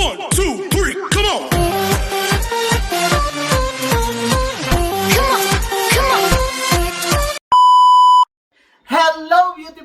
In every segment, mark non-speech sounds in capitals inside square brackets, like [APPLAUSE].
One, two,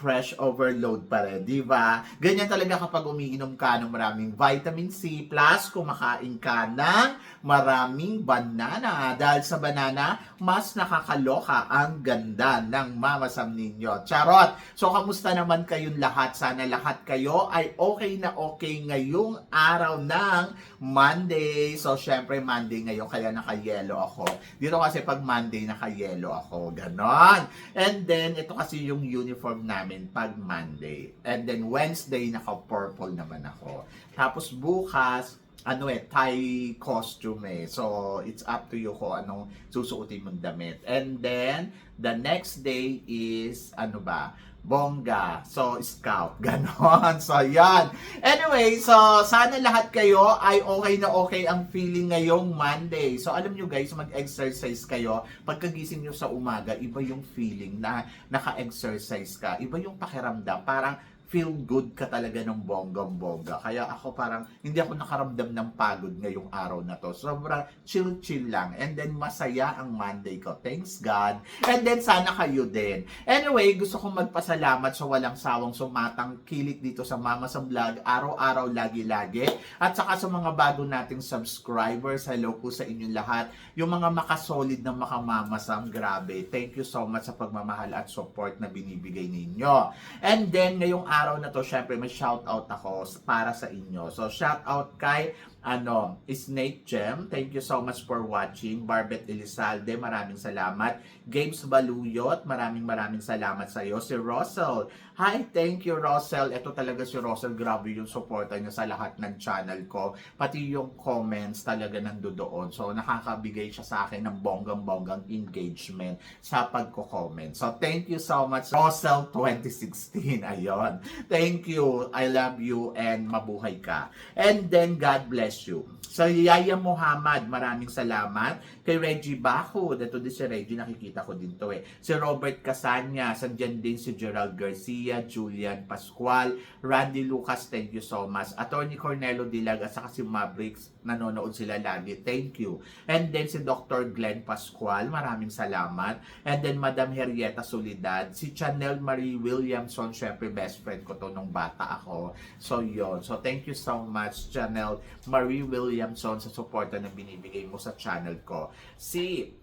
fresh overload pa rin, di ba? Ganyan talaga kapag umiinom ka ng maraming vitamin C plus kumakain ka ng maraming banana. Dahil sa banana, mas nakakaloka ang ganda ng mamasam ninyo. Charot! So, kamusta naman kayong lahat? Sana lahat kayo ay okay na okay ngayong araw ng Monday. So, syempre Monday ngayon, kaya naka-yellow ako. Dito kasi pag Monday, naka-yellow ako. Ganon. And then, ito kasi yung uniform namin pag Monday. And then, Wednesday, naka-purple naman ako. Tapos, bukas, ano eh, Thai costume eh. So, it's up to you kung anong susuotin mong damit. And then, the next day is, ano ba, bongga. So, scout. [LAUGHS] Ganon. So, yan. Anyway, so, sana lahat kayo ay okay na okay ang feeling ngayong Monday. So, alam nyo guys, mag-exercise kayo. Pagkagising nyo sa umaga, iba yung feeling na naka-exercise ka. Iba yung pakiramdam. Parang, feel good ka talaga ng bonggang-bongga. Kaya ako parang hindi ako nakaramdam ng pagod ngayong araw na to. Sobrang chill-chill lang. And then masaya ang Monday ko. Thanks God. And then sana kayo din. Anyway, gusto kong magpasalamat sa walang sawang sumatang kilik dito sa Mama sa Vlog. Araw-araw, lagi-lagi. At saka sa mga bago nating subscribers, hello po sa inyong lahat. Yung mga makasolid na makamamasam, grabe. Thank you so much sa pagmamahal at support na binibigay ninyo. And then, ngayong araw na to, syempre may shout out ako para sa inyo. So, shout out kay ano, Snake Gem. Thank you so much for watching. Barbet Elizalde, maraming salamat. Games Baluyot, maraming maraming salamat sa iyo. Si Russell. Hi, thank you Russell. Ito talaga si Russell. Grabe yung suporta niya sa lahat ng channel ko. Pati yung comments talaga nandoon. So, nakakabigay siya sa akin ng bonggang-bonggang engagement sa pagko-comment. So, thank you so much, Russell 2016. Ayon. Thank you. I love you and mabuhay ka. And then, God bless you. Sa Yaya Muhammad, maraming salamat. Kay Reggie Baco, dito din si Reggie, nakikita ko din to eh. Si Robert Casanya, sandyan din si Gerald Garcia, Julian Pascual, Randy Lucas, thank you so much. Attorney Cornelo Dilag, at saka si Mavericks, nanonood sila lagi. Thank you. And then si Dr. Glenn Pascual, maraming salamat. And then Madam Henrietta Solidad, si Chanel Marie Williamson, syempre best friend ko to nung bata ako. So yon So thank you so much, Chanel Marie Williamson, sa suporta na binibigay mo sa channel ko. Si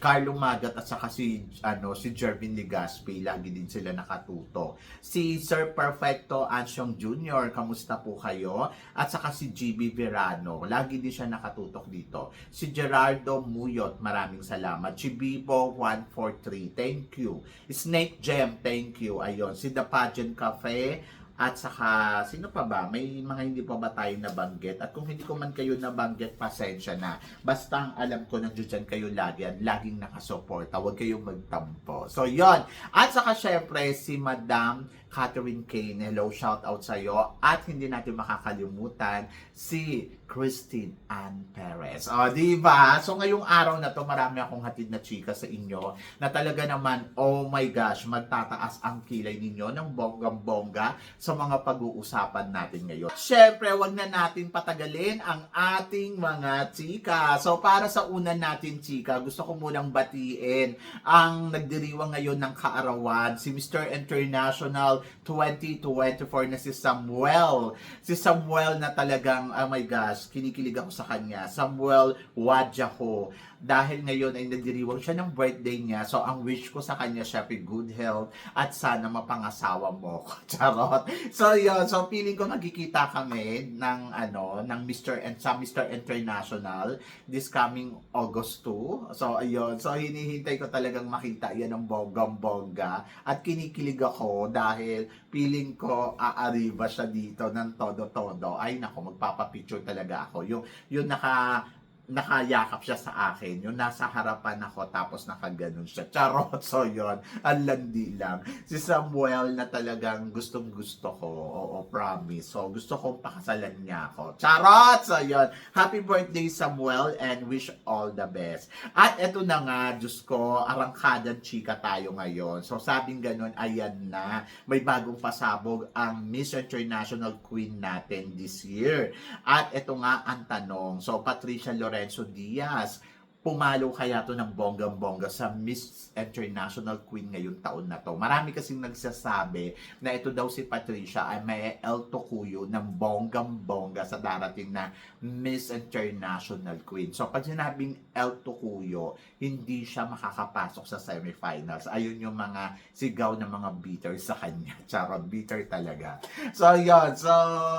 Carlo Magat at saka si ano si Jervin Legaspi lagi din sila nakatuto. Si Sir Perfecto Ansyong Jr. kamusta po kayo? At saka si GB Verano, lagi din siya nakatutok dito. Si Gerardo Muyot, maraming salamat. Si Bibo 143, thank you. Snake Gem, thank you. Ayon, si The Pageant Cafe, at saka, sino pa ba? May mga hindi pa ba tayo nabanggit? At kung hindi ko man kayo nabanggit, pasensya na. Basta ang alam ko nandiyo dyan kayo lagi at laging nakasuporta. Huwag kayong magtampo. So, yon At saka, syempre, si Madam Catherine Kane. Hello, shout out sa iyo. At hindi natin makakalimutan si Christine Ann Perez. O, di ba? So, ngayong araw na to, marami akong hatid na chika sa inyo na talaga naman, oh my gosh, magtataas ang kilay ninyo ng bonggang-bongga sa mga pag-uusapan natin ngayon. Siyempre, wag na natin patagalin ang ating mga chika. So, para sa una natin chika, gusto ko munang batiin ang nagdiriwang ngayon ng kaarawan, si Mr. International 2024 na si Samuel. Si Samuel na talagang, oh my gosh, kinikilig ako sa kanya. Samuel Wadjaho. Dahil ngayon ay nagdiriwang siya ng birthday niya. So, ang wish ko sa kanya, syempre, good health at sana mapangasawa mo. [LAUGHS] Charot. So, yun. So, feeling ko magkikita kami ng, ano, ng Mr. and sa Mr. International this coming August 2. So, ayun. So, hinihintay ko talagang makita yan ng bonggang-bongga. At kinikilig ako dahil feeling ko aariba siya dito ng todo-todo. Ay, nako, magpapapicture talaga ako. Yung, yung naka nakayakap siya sa akin. Yung nasa harapan ako tapos nakaganon siya. Charot. So yun. Ang landi lang. Si Samuel na talagang gustong gusto ko. Oo, promise. So gusto kong pakasalan niya ako. Charot. So yun. Happy birthday Samuel and wish all the best. At eto na nga, Diyos ko, arangkadan chika tayo ngayon. So sabing ganun, ayan na. May bagong pasabog ang Miss International Queen natin this year. At ito nga ang tanong. So, Patricia Lorenzo Lorenzo Dias. Pumalo kaya to ng bonggang-bongga sa Miss International Queen ngayong taon na to. Marami kasing nagsasabi na ito daw si Patricia ay may El Tocuyo ng bonggang-bongga sa darating na Miss International Queen. So, pag sinabing El Tocuyo, hindi siya makakapasok sa semifinals. Ayun yung mga sigaw ng mga bitter sa kanya. [LAUGHS] Charot, bitter talaga. So, yun. So,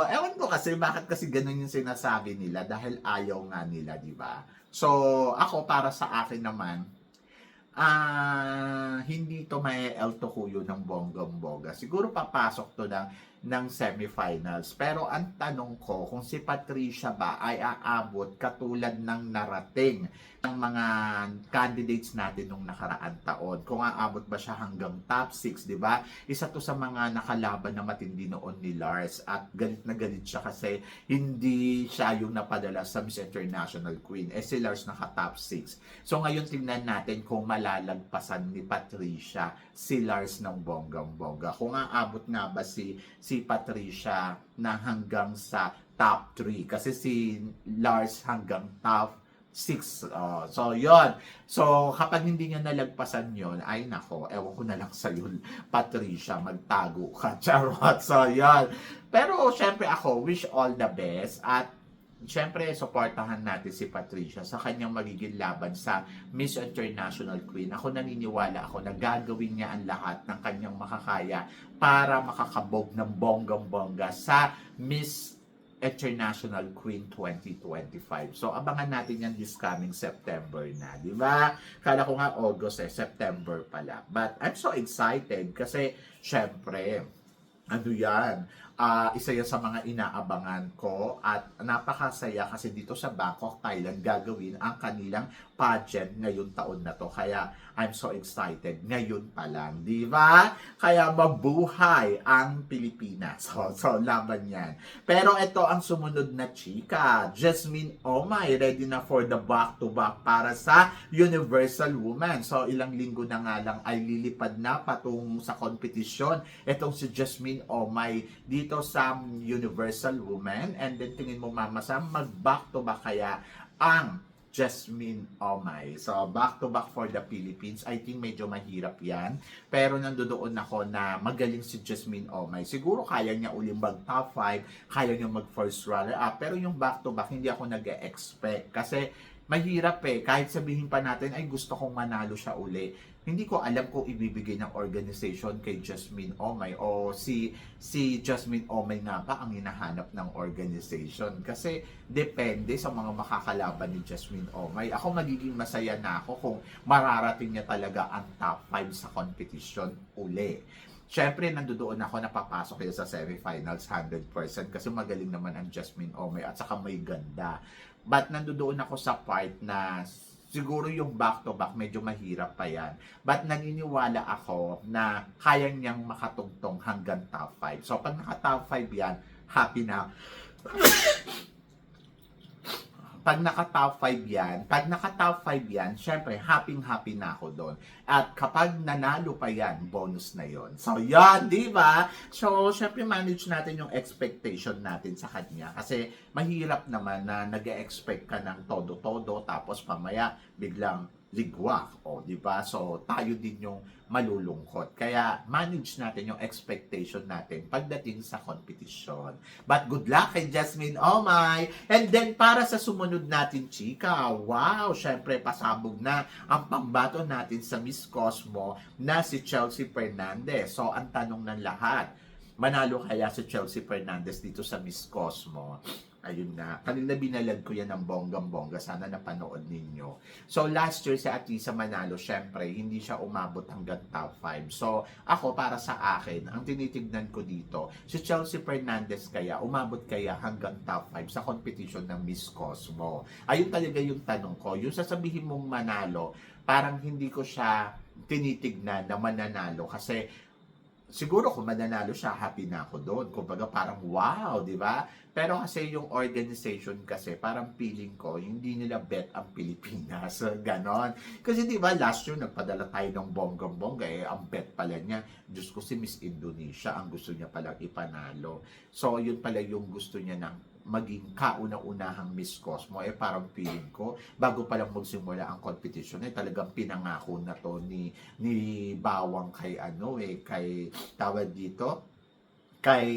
ewan ko kasi bakit kasi ganun yung sinasabi nila dahil ayaw nga nila, di ba? So, ako para sa akin naman, ah hindi to may El Tocuyo ng bonggong-bongga. Siguro papasok to ng ng semifinals. Pero ang tanong ko, kung si Patricia ba ay aabot katulad ng narating ng mga candidates natin nung nakaraan taon. Kung aabot ba siya hanggang top 6, di ba? Isa to sa mga nakalaban na matindi noon ni Lars at galit na galit siya kasi hindi siya yung napadala sa Miss International Queen. Eh si Lars naka top 6. So ngayon tingnan natin kung malalagpasan ni Patricia si Lars ng bonggang-bongga. Kung aabot nga ba si si Patricia na hanggang sa top 3 kasi si Lars hanggang top 6. Oh, so, yon So, kapag hindi niya nalagpasan yon ay nako, ewan ko na lang sa'yo, Patricia, magtago ka. [LAUGHS] Charot. So, yon Pero, syempre ako, wish all the best at Siyempre, supportahan natin si Patricia sa kanyang magiging laban sa Miss International Queen. Ako naniniwala ako na gagawin niya ang lahat ng kanyang makakaya para makakabog ng bonggang-bongga sa Miss International Queen 2025. So, abangan natin yan this coming September na, di ba? Kala ko nga August eh, September pala. But I'm so excited kasi, syempre, ano yan, ah, isa yan sa mga inaabangan ko at napakasaya kasi dito sa Bangkok, Thailand, gagawin ang kanilang pageant ngayong taon na to. Kaya I'm so excited ngayon pa lang, di ba? Kaya mabuhay ang Pilipinas. So, [LAUGHS] so laban yan. Pero ito ang sumunod na chika. Jasmine Omay, ready na for the back-to-back para sa Universal Woman. So, ilang linggo na nga lang ay lilipad na patung sa kompetisyon. Itong si Jasmine Omay dito sa Universal Woman. And then tingin mo mama sa mag-back-to-back kaya ang Jasmine Omay. So, back-to-back for the Philippines. I think medyo mahirap yan. Pero nandoon ako na magaling si Jasmine Omay. Siguro kaya niya uling mag top 5, kaya niya mag first runner up. Pero yung back-to-back, hindi ako nag-expect. Kasi mahirap eh. Kahit sabihin pa natin, ay gusto kong manalo siya uli. Hindi ko alam kung ibibigay ng organization kay Jasmine Omay o si si Jasmine Omay nga ba ang hinahanap ng organization. Kasi depende sa mga makakalaban ni Jasmine Omay. Ako magiging masaya na ako kung mararating niya talaga ang top 5 sa competition uli. Siyempre, nandoon ako napapasok kayo sa semifinals 100% kasi magaling naman ang Jasmine Omay at saka may ganda. But nandoon ako sa part na siguro yung back-to-back medyo mahirap pa yan. But naniniwala ako na kaya niyang makatungtong hanggang top 5. So pag naka-top 5 yan, happy na pag naka-top 5 yan, pag naka-top 5 yan, syempre, happy-happy na ako doon. At kapag nanalo pa yan, bonus na yon. So, yan, di ba? So, syempre, manage natin yung expectation natin sa kanya. Kasi, mahirap naman na nag expect ka ng todo-todo, tapos pamaya, biglang ligwak. O, di ba? So, tayo din yung malulungkot. Kaya, manage natin yung expectation natin pagdating sa competition. But good luck kay Jasmine Omay. And then, para sa sumunod natin, chika, wow, syempre, pasabog na ang pambato natin sa Miss Cosmo na si Chelsea Fernandez. So, ang tanong ng lahat, manalo kaya si Chelsea Fernandez dito sa Miss Cosmo? Ayun na. Kanina binalag ko yan ng bonggang-bongga. Sana napanood ninyo. So, last year si Atisa Manalo, syempre, hindi siya umabot hanggang top 5. So, ako, para sa akin, ang tinitignan ko dito, si Chelsea Fernandez kaya, umabot kaya hanggang top 5 sa competition ng Miss Cosmo. Ayun talaga yung tanong ko. Yung sasabihin mong manalo, parang hindi ko siya tinitignan na mananalo kasi siguro kung mananalo siya, happy na ako doon. Kumbaga parang wow, di ba? Pero kasi yung organization kasi, parang feeling ko, hindi nila bet ang Pilipinas. [LAUGHS] Ganon. Kasi di ba, last year nagpadala tayo ng bonggang-bongga, eh, ang bet pala niya, Diyos ko si Miss Indonesia, ang gusto niya palang ipanalo. So, yun pala yung gusto niya ng maging kauna-unahang Miss Cosmo, eh parang feeling ko, bago pa lang magsimula ang competition, eh talagang pinangako na to ni, ni Bawang kay ano eh, kay, tawag dito, kay,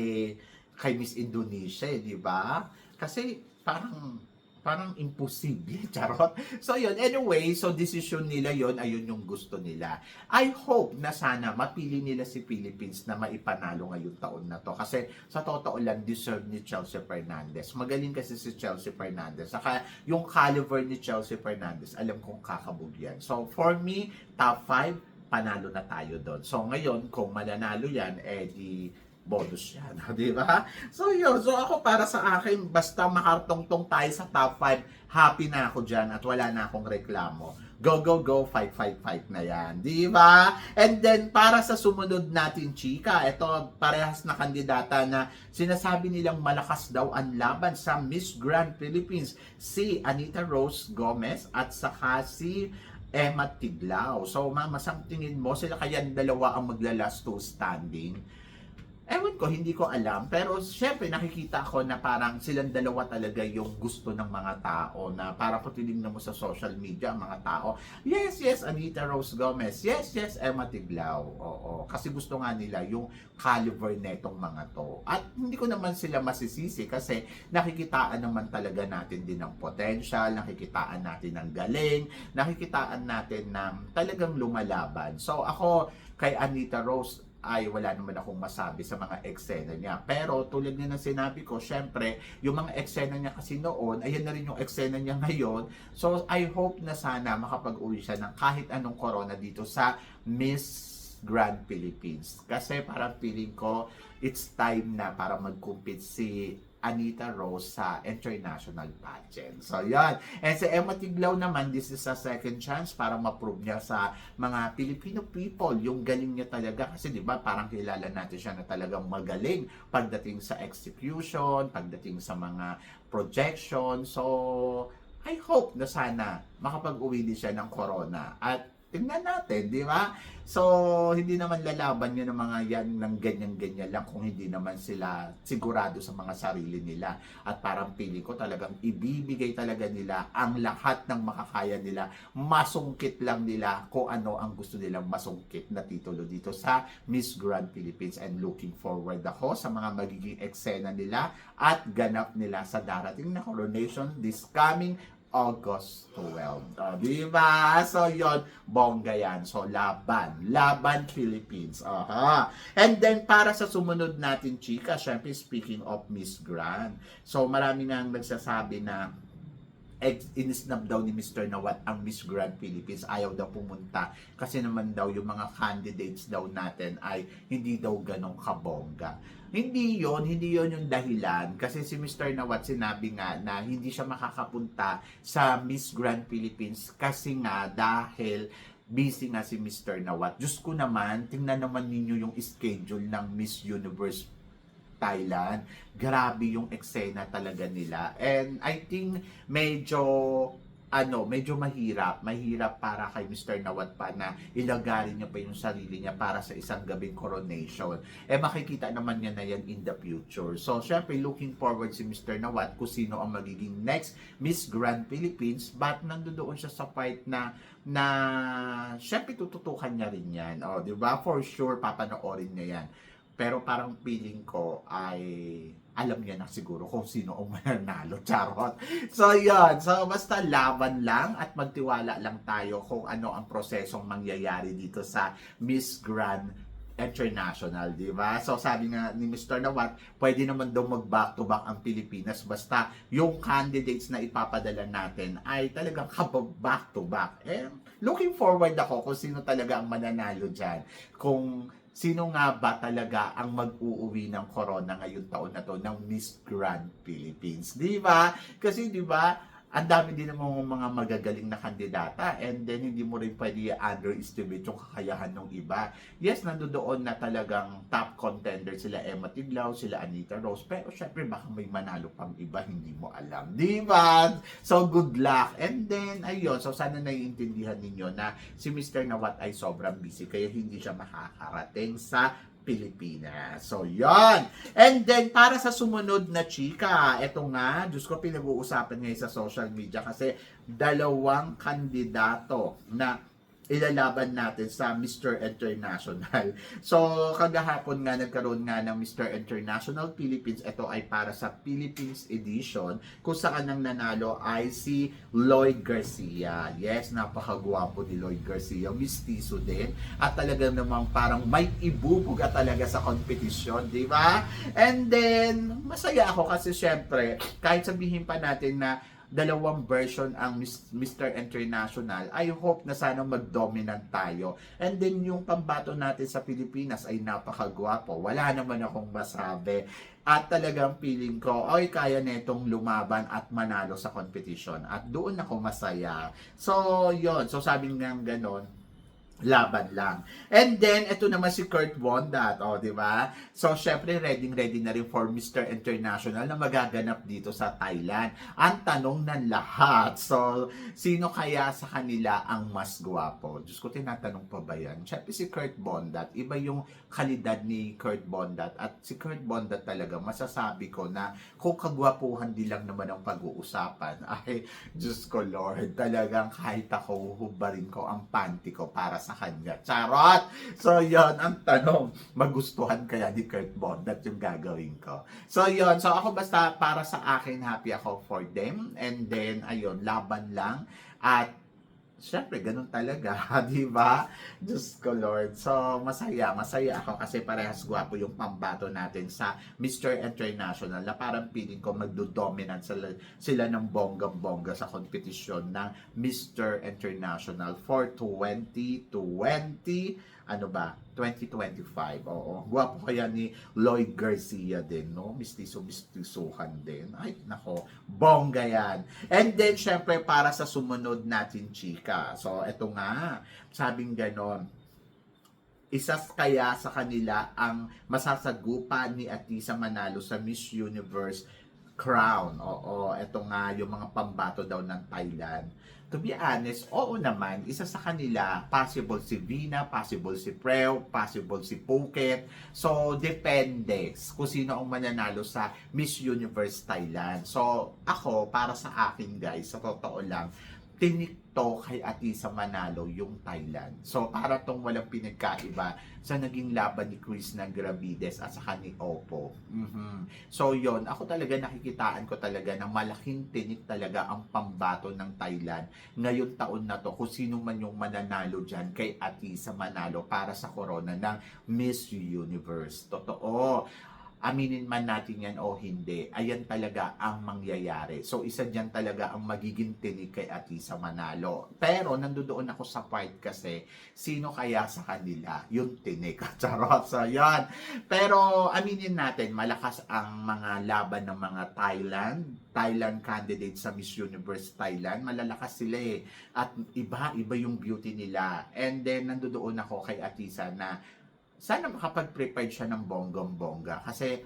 kay Miss Indonesia eh, di ba? Kasi parang, parang imposible, [LAUGHS] charot. So yun, anyway, so decision nila yon ayun yung gusto nila. I hope na sana mapili nila si Philippines na maipanalo ngayong taon na to. Kasi sa totoo lang, deserve ni Chelsea Fernandez. Magaling kasi si Chelsea Fernandez. Saka yung caliber ni Chelsea Fernandez, alam kong kakabog yan. So for me, top 5, panalo na tayo doon. So ngayon, kung mananalo yan, eh di bonus yan, [LAUGHS] di ba? So yun, so ako para sa akin, basta makartong-tong tayo sa top 5, happy na ako dyan at wala na akong reklamo. Go, go, go, fight, fight, fight na yan. Di ba? And then, para sa sumunod natin, chika, ito, parehas na kandidata na sinasabi nilang malakas daw ang laban sa Miss Grand Philippines, si Anita Rose Gomez at saka si Emma Tiglao. So, mama, sa tingin mo, sila kaya dalawa ang magla-last two standing? Ewan ko, hindi ko alam. Pero syempre nakikita ko na parang silang dalawa talaga yung gusto ng mga tao na para po tinignan mo sa social media ang mga tao. Yes, yes, Anita Rose Gomez. Yes, yes, Emma Tiglao. Oo. Kasi gusto nga nila yung caliber netong mga to. At hindi ko naman sila masisisi kasi nakikitaan naman talaga natin din ng potential, nakikitaan natin ng galing, nakikitaan natin ng talagang lumalaban. So ako, kay Anita Rose, ay wala naman akong masabi sa mga eksena niya. Pero tulad nga ng sinabi ko, syempre, yung mga eksena niya kasi noon, ayan na rin yung eksena niya ngayon. So, I hope na sana makapag-uwi siya ng kahit anong corona dito sa Miss Grand Philippines. Kasi parang feeling ko, it's time na para mag-compete si Anita Rose sa international pageant. So, yan. And si Emma Tiglao naman, this is a second chance para ma-prove niya sa mga Filipino people yung galing niya talaga. Kasi di ba parang kilala natin siya na talagang magaling pagdating sa execution, pagdating sa mga projection. So, I hope na sana makapag-uwi din siya ng corona. At tingnan natin, di ba? So, hindi naman lalaban yun ng mga yan ng ganyan-ganyan lang kung hindi naman sila sigurado sa mga sarili nila. At parang pili ko talagang ibibigay talaga nila ang lahat ng makakaya nila. Masungkit lang nila kung ano ang gusto nilang masungkit na titulo dito sa Miss Grand Philippines. And looking forward ako sa mga magiging eksena nila at ganap nila sa darating na coronation this coming August 12. Uh, di ba? So, yon bongga yan. So, laban. Laban Philippines. Aha. And then, para sa sumunod natin, chika, syempre, speaking of Miss Grand. So, marami nang nagsasabi na inisnab daw ni Mr. Nawat ang Miss Grand Philippines. Ayaw daw pumunta kasi naman daw yung mga candidates daw natin ay hindi daw ganong kabongga. Hindi yon hindi yon yung dahilan. Kasi si Mr. Nawat sinabi nga na hindi siya makakapunta sa Miss Grand Philippines kasi nga dahil busy nga si Mr. Nawat. Diyos ko naman, tingnan naman ninyo yung schedule ng Miss Universe Thailand. Grabe yung eksena talaga nila. And I think medyo ano, medyo mahirap. Mahirap para kay Mr. Nawat pa na ilagarin niya pa yung sarili niya para sa isang gabing coronation. Eh makikita naman niya na yan in the future. So, syempre, looking forward si Mr. Nawat kung sino ang magiging next Miss Grand Philippines. But nandoon siya sa fight na na syempre tututukan niya rin yan. O, di ba? For sure, papanoorin niya yan. Pero parang feeling ko ay alam niya na siguro kung sino ang [LAUGHS] mananalo. Charot. So, yun. So, basta laban lang at magtiwala lang tayo kung ano ang prosesong mangyayari dito sa Miss Grand international, di ba? So sabi nga ni Mr. Nawat, pwede naman daw mag back to back ang Pilipinas basta yung candidates na ipapadala natin ay talagang back to back. Eh, looking forward ako kung sino talaga ang mananalo dyan. Kung sino nga ba talaga ang mag-uuwi ng corona ngayong taon na to ng Miss Grand Philippines. Di ba? Kasi di ba, ang dami din namang mga magagaling na kandidata and then hindi mo rin pwede underestimate yung kakayahan ng iba. Yes, nandoon na talagang top contender sila Emma Tiglao, sila Anita Rose, pero syempre baka may manalo pang iba, hindi mo alam. Di ba? So, good luck. And then, ayun, so sana naiintindihan ninyo na si Mr. Nawat ay sobrang busy kaya hindi siya makakarating sa Pilipinas. So, yon. And then, para sa sumunod na chika, eto nga, Diyos ko, pinag-uusapan ngayon sa social media kasi dalawang kandidato na ilalaban natin sa Mr. International. [LAUGHS] So, kagahapon nga nagkaroon nga ng Mr. International Philippines. Ito ay para sa Philippines edition kung saan ang nanalo ay si Lloyd Garcia. Yes, napakagwapo ni Lloyd Garcia. Mistiso din. At talagang namang parang may ibubuga talaga sa kompetisyon, di ba? And then, masaya ako kasi syempre, kahit sabihin pa natin na dalawang version ang Mr. International, I hope na sana mag-dominant tayo. And then yung pambato natin sa Pilipinas ay napakagwapo. Wala naman akong masabi. At talagang feeling ko, ay kaya netong lumaban at manalo sa competition. At doon ako masaya. So, yon So, sabi nga ganon, laban lang. And then, ito naman si Kurt Vondat, oh, di ba? So, syempre, ready ready na rin for Mr. International na magaganap dito sa Thailand. Ang tanong ng lahat, so, sino kaya sa kanila ang mas gwapo? Diyos ko, tinatanong pa ba yan? Syempre, si Kurt Bondat, iba yung kalidad ni Kurt Bondat. At si Kurt Bondat talaga, masasabi ko na kung kagwapuhan di lang naman ang pag-uusapan, [LAUGHS] ay, Diyos ko, Lord, talagang kahit ako, hubarin ko ang panty ko para sa kanya. Charot! So, yon ang tanong. Magustuhan kaya ni Kurt Bondat yung gagawin ko. So, yon So, ako basta para sa akin, happy ako for them. And then, ayun, laban lang. At Siyempre, ganun talaga, [LAUGHS] di ba? Diyos ko, Lord. So, masaya, masaya ako kasi parehas gwapo yung pambato natin sa Mr. International na parang feeling ko magdo-dominant sila, sila ng bonggang-bongga sa kompetisyon ng Mr. International for 2020, ano ba, 2025. Oo, gwapo kaya ni Lloyd Garcia din, no? Mistiso-mistisuhan din. Ay, nako, bongga yan. And then, syempre, para sa sumunod natin, chika. So, eto nga, sabing ganon, isa kaya sa kanila ang masasagupa ni Atisa Manalo sa Miss Universe crown. Oo, eto nga yung mga pambato daw ng Thailand. To be honest, oo naman, isa sa kanila, possible si Vina, possible si Preo, possible si Phuket. So, depende kung sino ang mananalo sa Miss Universe Thailand. So, ako, para sa akin guys, sa totoo lang, tinikto kay Atisa Manalo yung Thailand. So, para tong walang pinagkaiba sa naging laban ni Chris na Gravides at saka ni Oppo. Mhm. So, yon Ako talaga nakikitaan ko talaga na malaking tinik talaga ang pambato ng Thailand ngayon taon na to kung sino man yung mananalo dyan kay Atisa Manalo para sa corona ng Miss Universe. Totoo aminin man natin yan o hindi, ayan talaga ang mangyayari. So, isa dyan talaga ang magiging tinig kay Atisa Manalo. Pero, nandoon ako sa part kasi, sino kaya sa kanila yung tinig? [LAUGHS] Charot, so yan. Pero, aminin natin, malakas ang mga laban ng mga Thailand, Thailand candidate sa Miss Universe Thailand, malalakas sila eh. At iba, iba yung beauty nila. And then, nandoon ako kay Atisa na sana makapag-prepare siya ng bonggong-bongga kasi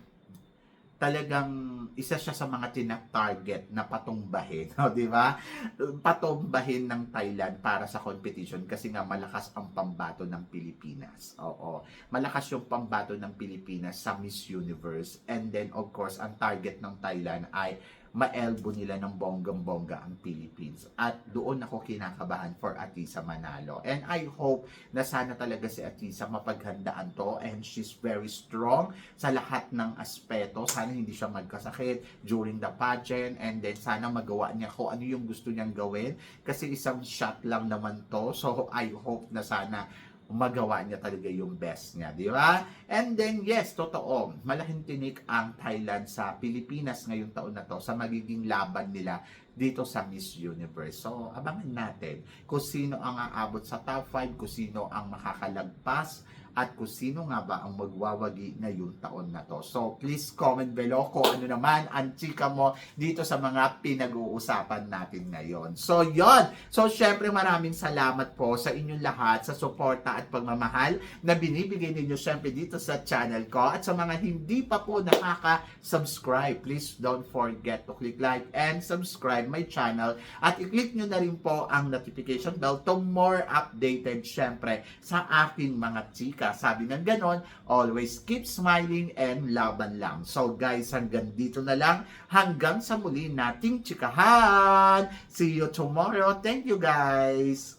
talagang isa siya sa mga tina-target na patumbahin, [LAUGHS] no, di ba? Patumbahin ng Thailand para sa competition kasi nga malakas ang pambato ng Pilipinas. Oo. Malakas yung pambato ng Pilipinas sa Miss Universe and then of course ang target ng Thailand ay maelbo nila ng bonggang-bongga ang Philippines. At doon ako kinakabahan for Atisa Manalo. And I hope na sana talaga si Atisa mapaghandaan to and she's very strong sa lahat ng aspeto. Sana hindi siya magkasakit during the pageant and then sana magawa niya kung ano yung gusto niyang gawin kasi isang shot lang naman to. So I hope na sana magawa niya talaga yung best niya, di ba? And then, yes, totoo, malaking tinik ang Thailand sa Pilipinas ngayong taon na to sa magiging laban nila dito sa Miss Universe. So, abangan natin kung sino ang aabot sa top 5, kung sino ang makakalagpas, at kung sino nga ba ang magwawagi ngayong taon na to. So, please comment below kung ano naman ang chika mo dito sa mga pinag-uusapan natin ngayon. So, yon So, syempre maraming salamat po sa inyong lahat sa suporta at pagmamahal na binibigay ninyo syempre dito sa channel ko. At sa mga hindi pa po nakaka-subscribe, please don't forget to click like and subscribe my channel. At i-click nyo na rin po ang notification bell to more updated syempre sa aking mga chika. Sabi ng ganon, always keep smiling and laban lang. So guys, hanggang dito na lang. Hanggang sa muli nating chikahan. See you tomorrow. Thank you guys.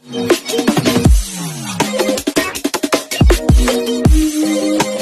Thank you.